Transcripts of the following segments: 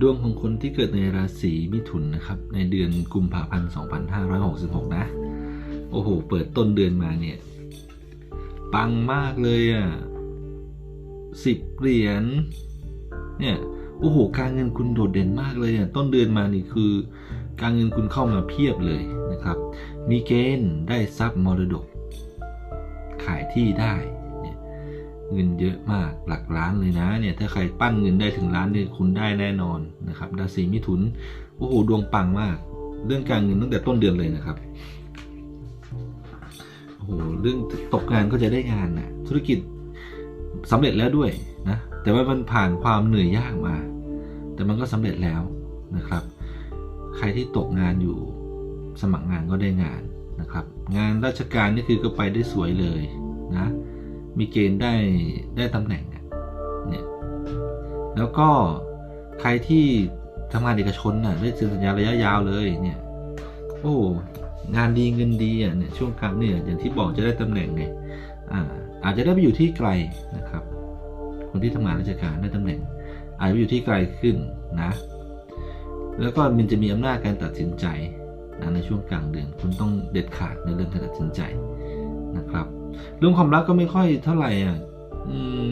ดวงของคนที่เกิดในราศีมิถุนนะครับ ในเดือนกุมภาพันธ์2566 นะ โอ้โห เปิดต้นเดือนมาเนี่ย ปังมากเลยอะสิบเหรียญเนี่ยโอ้โหการเงินคุณโดดเด่นมากเลยอะต้นเดือนมานี่คือ การเงินคุณเข้ามาเพียบเลยนะครับ มีเกณฑ์ได้ทรัพย์มรดก ขายที่ได้ เงินเยอะมากหลักล้านเลยนะเนี่ยถ้าใครปั้นเงินได้ถึงล้านเนี่ยคุณได้แน่นอนนะครับราศีมิถุนโอ้โหดวงปังมาก เรื่องการเงินตั้งแต่ต้นเดือนเลยนะครับโอ้โหเรื่องตกงานก็จะได้งานนะธุรกิจสำเร็จแล้วด้วยนะแต่ว่ามันผ่านความเหนื่อยยากมา แต่มันก็สำเร็จแล้วนะครับ ใครที่ตกงานอยู่สมัครงานก็ได้งานนะครับ งานราชการนี่คือก็ไปได้สวยเลยนะ มีเกณฑ์ได้ได้ตำแหน่งเนี่ยแล้วก็ใครที่ทำงานเอกชนน่ะได้เซ็นสัญญาระยะยาวเลยเนี่ยโอ้งานดีเงินดีอะเนี่ยช่วงกลางเนี่ยอย่างที่บอกจะได้ตำแหน่งไงอ่าอาจจะได้ไปอยู่ที่ไกลนะครับ คนที่ทำงานราชการได้ตำแหน่ง อาจจะไปอยู่ที่ไกลขึ้นนะ แล้วก็มันจะมีอำนาจการตัดสินใจนะในช่วงกลางเดือน คุณต้องเด็ดขาดในเรื่องการตัดสินใจ เรื่องความรักก็ไม่ค่อยเท่าไหร่อะ อืม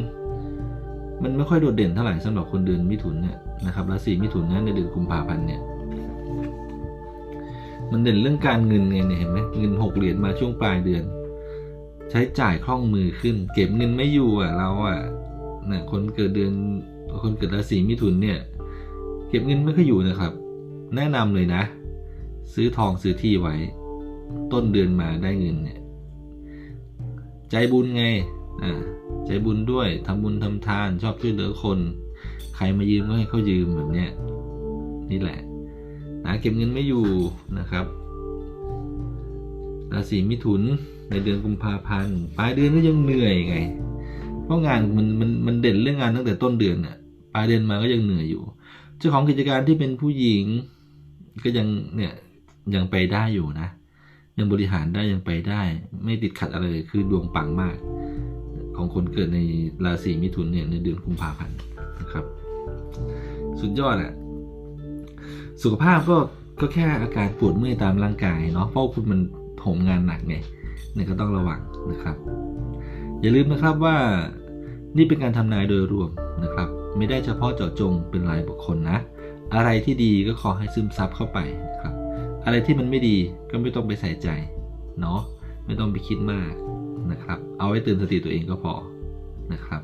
มันไม่ค่อยโดดเด่นเท่าไหร่สำหรับคนเดือนมิถุนเนี่ยนะครับราศีมิถุนนะในเดือนกุมภาพันธ์เนี่ย มันเด่นเรื่องการเงินไงเนี่ยเห็นไหมเงินหกเหรียญมาช่วงปลายเดือน ใช้จ่ายคล่องมือขึ้น เก็บเงินไม่อยู่อะ เราอะเนี่ยคนเกิดเดือนคนเกิดราศีมิถุนเนี่ย เก็บเงินไม่ค่อยอยู่นะครับ แนะนำเลยนะ ซื้อทองซื้อที่ไว้ ต้นเดือนมาได้เงินเนี่ย ใจบุญไงอ่าใจบุญด้วยทำบุญทำทานชอบช่วยเหลือคน ใครมายืมก็ให้เขายืมแบบเนี้ยนี่แหละนะเก็บเงินไม่อยู่นะครับราศีมิถุนในเดือนกุมภาพันธ์ปลายเดือนก็ยังเหนื่อยไง เพราะงานมันมันมันเด่นเรื่องงานตั้งแต่ต้นเดือนน่ะปลายเดือนมาก็ยังเหนื่อยอยู่ เจ้าของกิจการที่เป็นผู้หญิงก็ยังเนี่ยยังไปได้อยู่นะ ยังบริหารได้ยังไปได้ ไม่ติดขัดอะไรเลยคือดวงปังมาก ของคนเกิดในราศีมิถุนเนี่ยในเดือนกุมภาพันธ์นะครับ สุดยอดอะสุขภาพก็ก็แค่อาการปวดเมื่อยตามร่างกายเนาะเพราะคุณมันโหมงานหนักไงเนี่ยก็ต้องระวังนะครับ อย่าลืมนะครับว่านี่เป็นการทำนายโดยรวมนะครับ ไม่ได้เฉพาะเจาะจงเป็นรายบุคคลนะ อะไรที่ดีก็ขอให้ซึมซับเข้าไปนะครับ อะไรที่มันไม่ดีก็ไม่ต้องไปใส่ใจเนาะไม่ต้องไปคิดมากนะครับ เอาไว้ตื่นสติตัวเองก็พอนะครับ